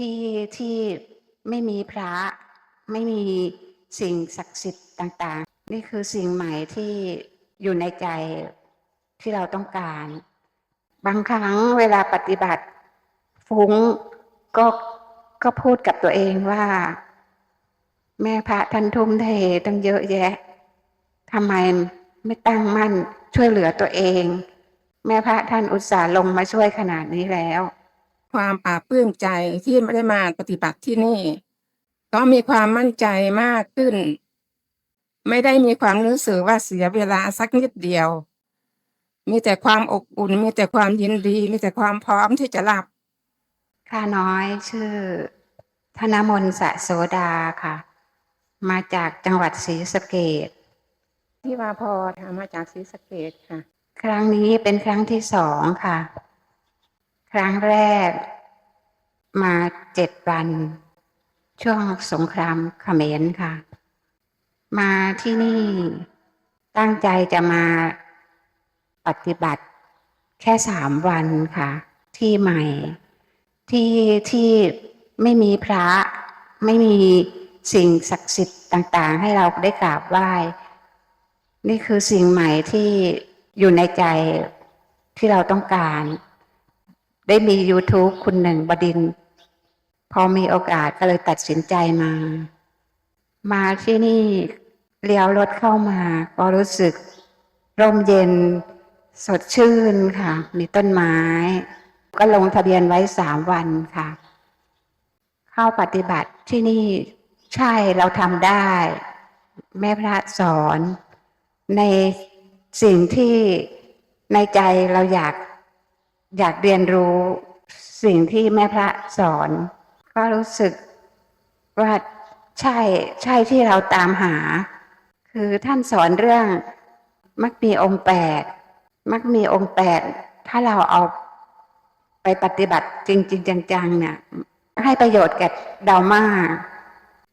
ที่ที่ไม่มีพระไม่มีสิ่งศักดิ์สิทธิ์ต่างๆ นี่คือสิ่งใหม่ที่อยู่ในใจที่เราต้องการ บางครั้งเวลาปฏิบัติ ฟุ้งก็ก็พูดกับตัวเองว่า แม่พระท่านทุ่มเทตั้งเยอะแยะทำไมไม่ตั้งมั่นช่วยเหลือตัวเอง แม่พระท่านอุตส่าห์ลงมาช่วยขนาดนี้แล้ว ความปลาบปลื้มใจที่ไม่ได้มาปฏิบัติที่นี่ ก็มีความมั่นใจมากขึ้น ไม่ได้มีความรู้สึกว่าเสียเวลาสักนิดเดียว มีแต่ความอบอุ่น มีแต่ความยินดี มีแต่ความพร้อมที่จะรับข้าน้อยชื่อ ธนมนต์สะโสดาค่ะ มาจากจังหวัดศรีสะเกดที่มาพอทำมาจากศรีสะเกดค่ะ ครั้งนี้เป็นครั้งที่สองค่ะ ครั้งแรก มาเจ็ดวัน ช่วงสงครามเขมรค่ะ มาที่นี่ตั้งใจจะมาปฏิบัติแค่สามวันค่ะ ที่ใหม่ ที่ที่ไม่มีพระไม่มีสิ่งศักดิ์สิทธิ์ต่างๆ ให้เราได้กราบไหว้ นี่คือสิ่งใหม่ที่อยู่ในใจที่เราต้องการ ได้มี YouTube คุณหนึ่งบดิน พอมีโอกาสก็เลยตัดสินใจมา มาที่นี่เลี้ยวรถเข้ามา ก็รู้สึกร่มเย็นสดชื่นค่ะ มีต้นไม้ ก็ลงทะเบียนไว้สามวันค่ะ เข้าปฏิบัติที่นี่ใช่เราทำได้ แม่พระสอนในสิ่งที่ในใจเราอยาก อยากเรียนรู้สิ่งที่แม่พระสอน ก็รู้สึกว่าใช่ใช่ที่เราตามหา คือท่านสอนเรื่องมักมีองค์แปดมักมีองค์แปดถ้าเราเอาไปปฏิบัติจริงๆจังๆเนี่ย ให้ประโยชน์แก่เรามาก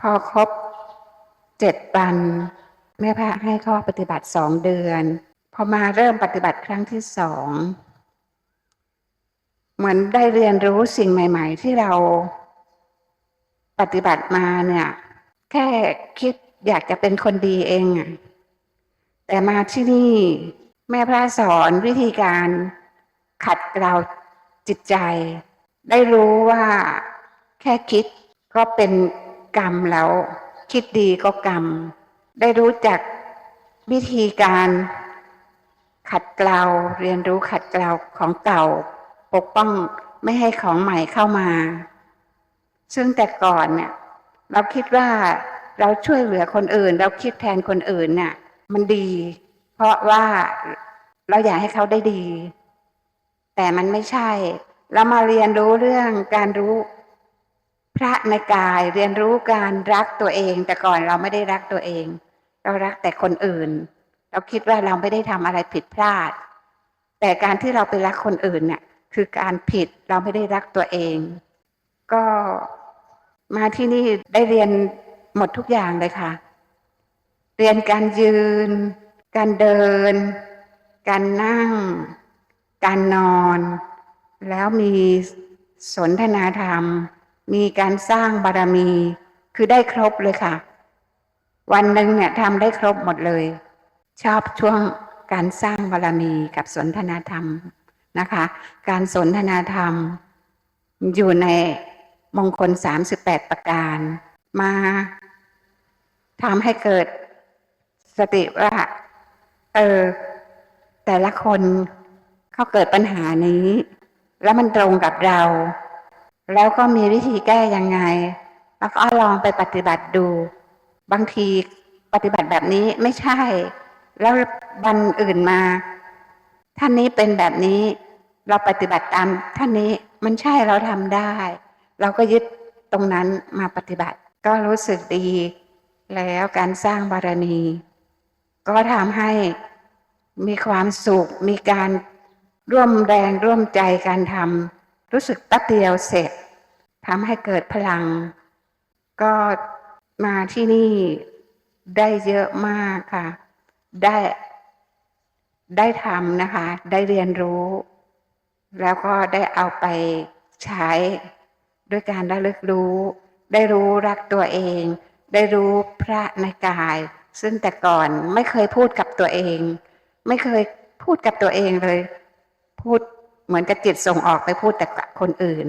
พอครบเจ็ดวันแม่พระให้ข้อปฏิบัติสองเดือน พอมาเริ่มปฏิบัติครั้งที่สอง เหมือนได้เรียนรู้สิ่งใหม่ ๆ ที่เราปฏิบัติมาเนี่ย แค่คิดอยากจะเป็นคนดีเองอะแต่มาที่นี่แม่พระสอนวิธีการขัดเกลาจิตใจ ได้รู้ว่าแค่คิดก็เป็นกรรมแล้ว คิดดีก็กรรม ได้รู้จักวิธีการขัดเกลาเรียนรู้ขัดเกลาของเก่า ปกป้องไม่ให้ของใหม่เข้ามา ซึ่งแต่ก่อนเนี่ยเราคิดว่าเราช่วยเหลือคนอื่น เราคิดแทนคนอื่นเนี่ยมันดี เพราะว่าเราอยากให้เขาได้ดี แต่มันไม่ใช่ เรามาเรียนรู้เรื่องการรู้พระในกายเรียนรู้การรักตัวเอง แต่ก่อนเราไม่ได้รักตัวเอง เรารักแต่คนอื่น เราคิดว่าเราไม่ได้ทำอะไรผิดพลาด แต่การที่เราไปรักคนอื่นเนี่ย คือการผิดเราไม่ได้รักตัวเอง ก็มาที่นี่ได้เรียนหมดทุกอย่างเลยค่ะ เรียนการยืน การเดิน การนั่ง การนอน แล้วมีสนทนาธรรม มีการสร้างบารมี คือได้ครบเลยค่ะ วันหนึ่งเนี่ยทำได้ครบหมดเลย ชอบช่วงการสร้างบารมีกับสนทนาธรรม นะคะ การสนทนาธรรม อยู่ในมงคล 38 ประการ มาทำให้เกิดสติว่า เออ แต่ละคนเขาเกิดปัญหานี้ แล้วมันตรงกับเรา แล้วก็มีวิธีแก้ยังไง แล้วก็ลองไปปฏิบัติดู บางทีปฏิบัติแบบนี้ไม่ใช่ แล้ววันอื่นมา ท่านนี้เป็นแบบนี้ เราปฏิบัติตามท่านนี้มันใช่เราทำได้ เราก็ยึดตรงนั้นมาปฏิบัติ ก็รู้สึกดี แล้วการสร้างบารมี ก็ทำให้มีความสุข มีการร่วมแรงร่วมใจการทำรู้สึกแป๊บเดียวเสร็จทำให้เกิดพลัง ก็มาที่นี่ได้เยอะมากค่ะ ได้ได้ทำนะคะ ได้เรียนรู้ แล้วก็ได้เอาไปใช้ด้วยการระลึกรู้ ได้รู้รักตัวเอง ได้รู้พระในกาย ซึ่งแต่ก่อนไม่เคยพูดกับตัวเอง ไม่เคยพูดกับตัวเองเลย พูดเหมือนกับจิตส่งออกไปพูดแต่กับคนอื่น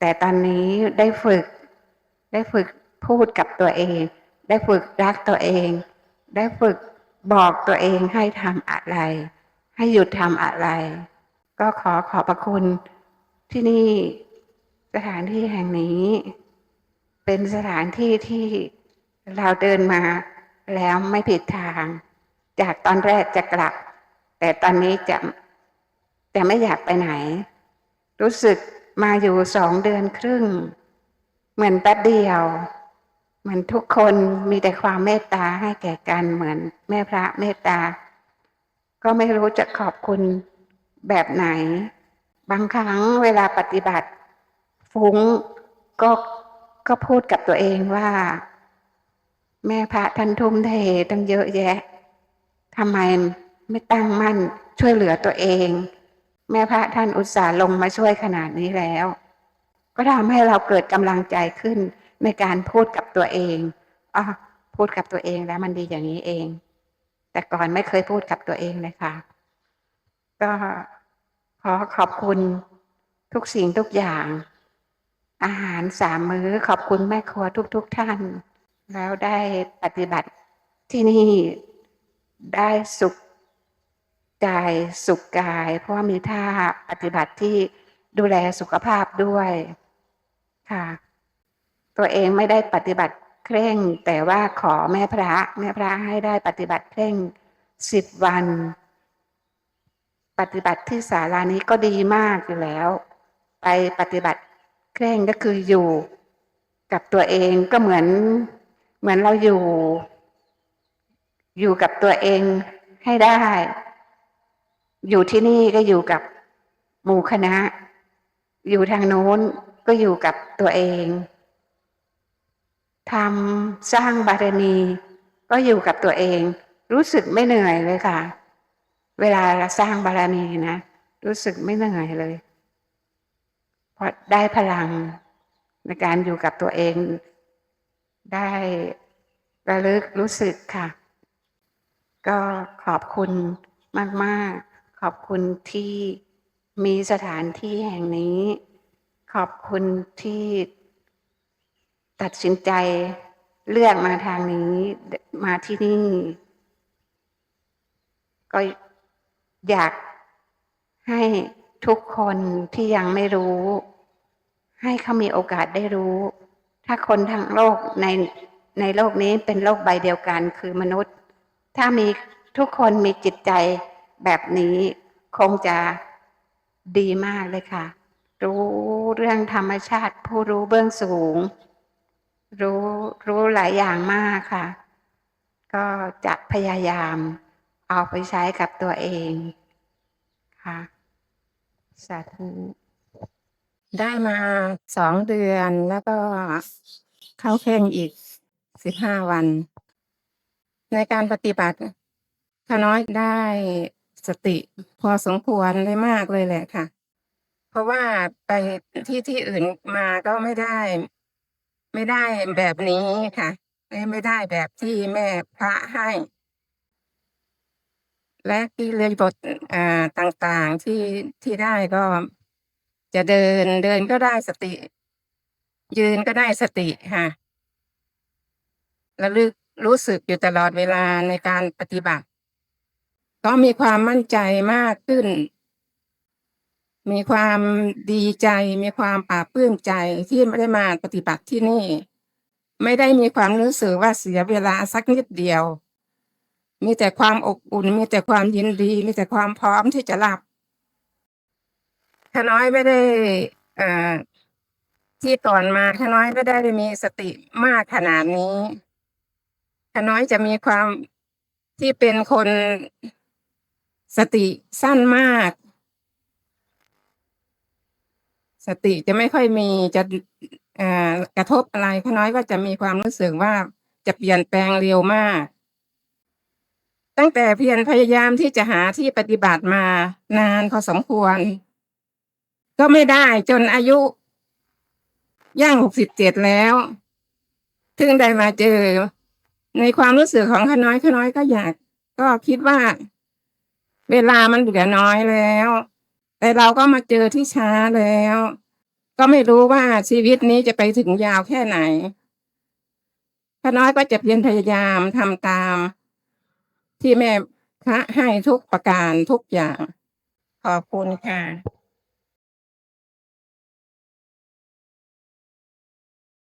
แต่ตอนนี้ได้ฝึก ได้ฝึกพูดกับตัวเอง ได้ฝึกรักตัวเอง ได้ฝึกบอกตัวเองให้ทำอะไร ให้หยุดทำอะไร ก็ขอขอบพระคุณที่นี่สถานที่แห่งนี้ เป็นสถานที่ที่เราเดินมาแล้วไม่ผิดทาง จากตอนแรกจะกลับ แต่ตอนนี้จะจะไม่อยากไปไหน รู้สึกมาอยู่สองเดือนครึ่ง เหมือนแป๊บเดียว เหมือนทุกคนมีแต่ความเมตตาให้แก่กันเหมือนแม่พระเมตตา ก็ไม่รู้จะขอบคุณ แบบไหน บางครั้งเวลาปฏิบัติ ฟุ้งก็ก็พูดกับตัวเองว่า แม่พระท่านทุ่มเทตั้งเยอะแยะทำไมไม่ตั้งมั่นช่วยเหลือตัวเอง แม่พระท่านอุตส่าห์ลงมาช่วยขนาดนี้แล้ว ก็ทำให้เราเกิดกำลังใจขึ้นในการพูดกับตัวเองอ๋อพูดกับตัวเองแล้วมันดีอย่างนี้เอง แต่ก่อนไม่เคยพูดกับตัวเองเลยค่ะ ก็ขอขอบคุณทุกสิ่งทุกอย่าง อาหารสามมื้อขอบคุณแม่ครัวทุกๆทท่าน แล้วได้ปฏิบัติที่นี่ได้สุขกายสุขกาย เพราะว่ามีท่าปฏิบัติที่ดูแลสุขภาพด้วยค่ะ ตัวเองไม่ได้ปฏิบัติเคร่ง แต่ว่าขอแม่พระแม่พระให้ได้ปฏิบัติเคร่งสิบวัน ปฏิบัติที่ศาลานี้ก็ดีมากอยู่แล้ว ไปปฏิบัติเคร่งก็คืออยู่กับตัวเองก็เหมือนเหมือนเราอยู่ อยู่กับตัวเองให้ได้ อยู่ที่นี่ก็อยู่กับหมู่คณะ อยู่ทางโน้นก็อยู่กับตัวเองทำสร้างบารมีก็อยู่กับตัวเอง รู้สึกไม่เหนื่อยเลยค่ะ เวลาเราสร้างบารมีนะ รู้สึกไม่เหนื่อยเลย เพราะได้พลังในการอยู่กับตัวเอง ได้ระลึกรู้สึกค่ะ ก็ขอบคุณมาก ๆ ขอบคุณที่มีสถานที่แห่งนี้ ขอบคุณที่ตัดสินใจเลือกมาทางนี้มาที่นี่ ก็ อยากให้ทุกคนที่ยังไม่รู้ ให้เขามีโอกาสได้รู้ ถ้าคนทั้งโลกในในโลกนี้เป็นโลกใบเดียวกันคือมนุษย์ ถ้ามีทุกคนมีจิตใจแบบนี้คงจะดีมากเลยค่ะ รู้เรื่องธรรมชาติ ผู้รู้เบื้องสูง รู้รู้หลายอย่างมากค่ะ ก็จะพยายาม เอาไปใช้กับตัวเองค่ะสาธุได้มาสองเดือนแล้วก็เข้าเพ่งอีกสิบห้าวัน ในการปฏิบัติข้าน้อยได้สติพอสมควรเลยมากเลยแหละค่ะ เพราะว่าไปที่ที่อื่นมาก็ไม่ได้ ไม่ได้แบบนี้ค่ะ ไม่ได้แบบที่แม่พระให้ และกิเลสบท อ่า ต่าง ๆ ที่ ที่ได้ก็ จะเดิน เดินก็ได้สติ ยืนก็ได้สติค่ะ ระลึกรู้สึกอยู่ตลอดเวลาในการปฏิบัติ ก็มีความมั่นใจมากขึ้น มีความดีใจ มีความปลาบปลื้มใจที่ไม่ได้มาปฏิบัติที่นี่ ไม่ได้มีความรู้สึกว่าเสียเวลาสักนิดเดียว มีแต่ความอบอุ่น มีแต่ความยินดี มีแต่ความพร้อมที่จะรับข้าน้อยไม่ได้ เอ่อ ที่ก่อนมาข้าน้อยไม่ได้มีสติมากขนาดนี้ข้าน้อยจะมีความที่เป็นคนสติสั้นมาก สติจะไม่ค่อยมีจะอ่กระทบอะไรข้าน้อยก็จะมีความรู้สึกว่าจะเปลี่ยนแปลงเร็วมาก ตั้งแต่เพียรพยายามที่จะหาที่ปฏิบัติมานานพอสมควร ก็ไม่ได้จนอายุย่างหกสิบเจ็ดแล้วถึงได้มาเจอ ในความรู้สึกของข้าน้อยข้าน้อยก็อยาก ก็คิดว่า เวลามันเหลือน้อยแล้ว แต่เราก็มาเจอที่ช้าแล้ว ก็ไม่รู้ว่าชีวิตนี้จะไปถึงยาวแค่ไหนข้าน้อยก็จะเพียรพยายามทำตาม ที่แม่พระให้ทุกประการทุกอย่าง ขอบคุณค่ะ